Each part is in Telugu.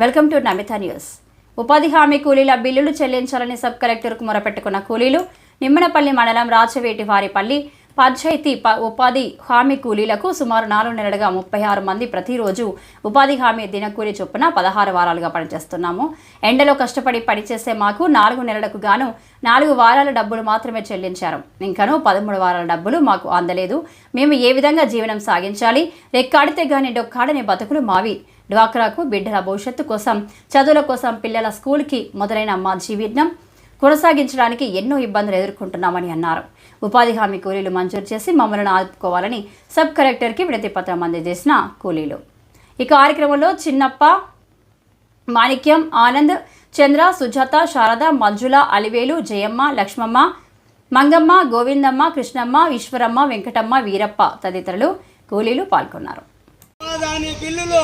Welcome to Namitha news. ఉపాధి హామీ కూలీల బిల్లులు చెల్లించాలని సబ్ కలెక్టర్కు మొరపెట్టుకున్న కూలీలు నిమ్మనపల్లి మండలం రాచవేటి వారిపల్లి పంచాయతీ ప ఉపాధి హామీ కూలీలకు సుమారు నాలుగు నెలలుగా ముప్పై ఆరు మంది ప్రతిరోజు ఉపాధి హామీ దినకూలి చొప్పున పదహారు వారాలుగా పనిచేస్తున్నాము. ఎండలో కష్టపడి పనిచేసే మాకు నాలుగు నెలలకు గాను నాలుగు వారాల డబ్బులు మాత్రమే చెల్లించారు. ఇంకనూ పదమూడు వారాల డబ్బులు మాకు అందలేదు. మేము ఏ విధంగా జీవనం సాగించాలి? రెక్కాడితే గాని డొక్కాడని బతుకులు మావి. డ్వాక్రాకు బిడ్డల భవిష్యత్తు కోసం చదువుల కోసం పిల్లల స్కూల్కి మొదలైన మా జీవితం కొనసాగించడానికి ఎన్నో ఇబ్బందులు ఎదుర్కొంటున్నామని అన్నారు. ఉపాధి హామీ కూలీలు మంజూరు చేసి మమ్మల్ని ఆదుకోవాలని సబ్ కలెక్టర్కి విడతి పత్రం అందజేసిన కూలీలు. ఈ కార్యక్రమంలో చిన్నప్ప మాణిక్యం ఆనంద్ చంద్ర సుజాత శారద మంజుల అలివేలు జయమ్మ లక్ష్మమ్మ మంగమ్మ గోవిందమ్మ కృష్ణమ్మ ఈశ్వరమ్మ వెంకటమ్మ వీరప్ప తదితరులు కూలీలు పాల్గొన్నారు. ఉపాధాని బిల్లులు.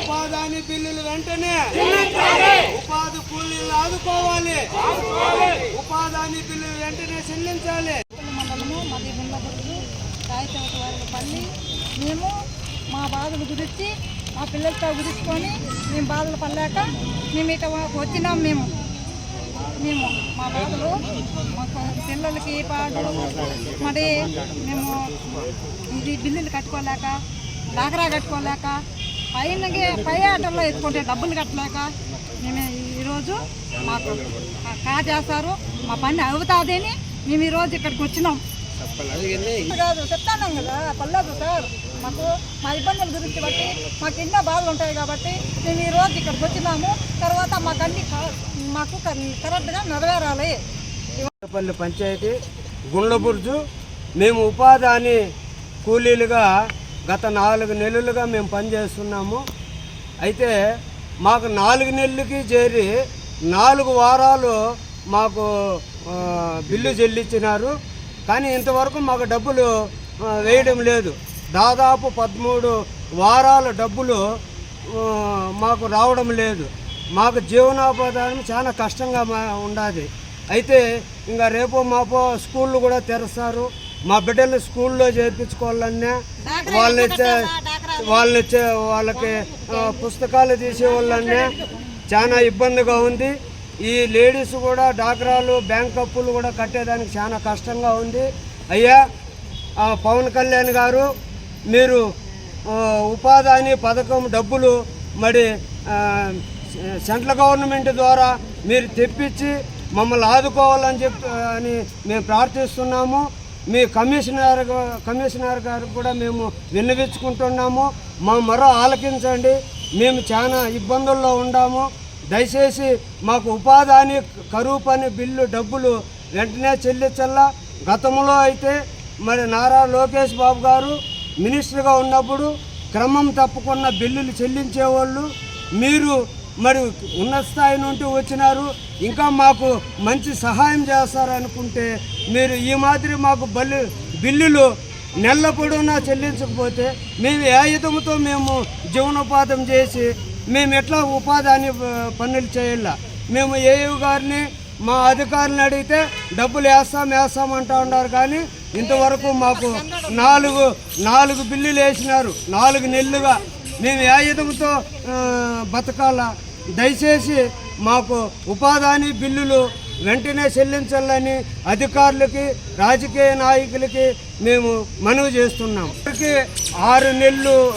ఉపాధాని బిల్లులు వెంటనే. ఉపాధి కూలీలు ఆదుకోవాలి. ఉపాధాని బిల్లులు వెంటనే చెల్లించాలి. మండలము మాది గుండబుర్రు రాయచోట వారి పల్లి. మేము మా బాధల గురించి మా పిల్లలతో గురించుకొని మేము బాధలు పడలేక మేము ఇట వచ్చినాం మేము. మేము మా బాధలు మాకు పిల్లలకి పాడు మరి మేము ఇది బిల్లులు కట్టుకోలేక దాకరా కట్టుకోలేక పైన పై ఆటల్లో ఎత్తుకుంటే డబ్బులు కట్టలేక మేము ఈరోజు మాకు కా చేస్తారు మా పని అవుతుంది అని మేము ఈరోజు ఇక్కడికి వచ్చినాం. కాదు చెప్తాను కదా పర్లేదు సార్. మాకు మా ఇబ్బందుల గురించి బట్టి మాకు ఎన్నో బాధలు ఉంటాయి కాబట్టి మేము ఈరోజు ఇక్కడికి వచ్చినాము. తర్వాత మాకు అన్ని మాకు కరెక్ట్గా నెరవేరాలి. పల్లి పంచాయతీ. గుండ్లబుర్జు మేము ఉపాధాని కూలీలుగా గత నాలుగు నెలలుగా మేము పనిచేస్తున్నాము. అయితే మాకు నాలుగు నెలలకి చేరి నాలుగు వారాలు మాకు బిల్లు చెల్లించినారు. కానీ ఇంతవరకు మాకు డబ్బులు వేయడం లేదు. దాదాపు పదమూడు వారాల డబ్బులు మాకు రావడం లేదు. మాకు జీవనోపాధానం చాలా కష్టంగా మా ఉండాది. అయితే ఇంకా రేపో మాపో స్కూళ్ళు కూడా తెరుస్తారు. మా బిడ్డలు స్కూల్లో చేర్పించుకోవాలన్నా వాళ్ళని వాళ్ళని వాళ్ళకి పుస్తకాలు తీసేవాళ్ళన్నా చాలా ఇబ్బందిగా ఉంది. ఈ లేడీస్ కూడా డాక్రాలు బ్యాంక్ అప్పులు కూడా కట్టేదానికి చాలా కష్టంగా ఉంది. అయ్యా పవన్ కళ్యాణ్ గారు మీరు ఉపాధి పథకం డబ్బులు మరి సెంట్రల్ గవర్నమెంట్ ద్వారా మీరు తెప్పించి మమ్మల్ని ఆదుకోవాలని చెప్పి అని మేము ప్రార్థిస్తున్నాము. మీ కమిషనర్ కమిషనర్ గారు కూడా మేము విన్నవించుకుంటున్నాము. మా మరో ఆలకించండి. మేము చాలా ఇబ్బందుల్లో ఉన్నాము. దయచేసి మాకు ఉపాధి కరువు పని బిల్లు డబ్బులు వెంటనే చెల్లించల్లా. గతంలో అయితే మరి నారా లోకేష్ బాబు గారు మినిస్టర్గా ఉన్నప్పుడు క్రమం తప్పకుండా బిల్లులు చెల్లించేవాళ్ళు. మీరు మరి ఉన్నత స్థాయి నుండి వచ్చినారు. ఇంకా మాకు మంచి సహాయం చేస్తారనుకుంటే మీరు ఈ మాదిరి మాకు బల్లి బిల్లులు నెల పొడవునా చెల్లించకపోతే మేము ఏ మేము జీవనోపాధం చేసి మేము ఎట్లా ఉపాధి హామీ, పనులు చేయాల? మేము ఏయూ గారిని మా అధికారులను అడిగితే డబ్బులు వేస్తాం వేస్తాం అంటూ ఉన్నారు. కానీ ఇంతవరకు మాకు నాలుగు నాలుగు బిల్లులు వేసినారు. నాలుగు నెలలుగా మేము ఏ యుధముతో బతకాలా? దయచేసి మాకు ఉపాధి హామీ బిల్లులు వెంటనే చెల్లించాలని అధికారులకి రాజకీయ నాయకులకి మేము మనవి చేస్తున్నాం. ఇప్పటికి ఆరు నెలలు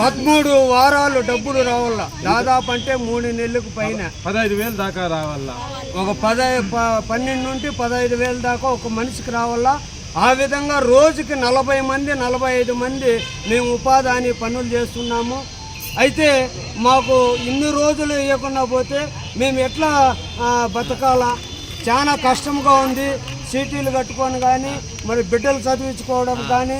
పదమూడు వారాలు డబ్బులు రావాల దాదాపు అంటే మూడు నెలలకు పైన. పదహైదు వేలు దాకా రావాలా ఒక పదై ప- పన్నెండు నుండి పదహైదు వేల దాకా ఒక మనిషికి రావాలా ఆ విధంగా రోజుకి నలభై మంది నలభై ఐదు మంది మేము ఉపాధి పనులు చేస్తున్నాము. అయితే మాకు ఇన్ని రోజులు ఇవ్వకుండా పోతే మేము ఎట్లా బతకాలా? చాలా కష్టంగా ఉంది. సీటీలు కట్టుకొని కానీ మరి బిడ్డలు చదివించుకోవడం కానీ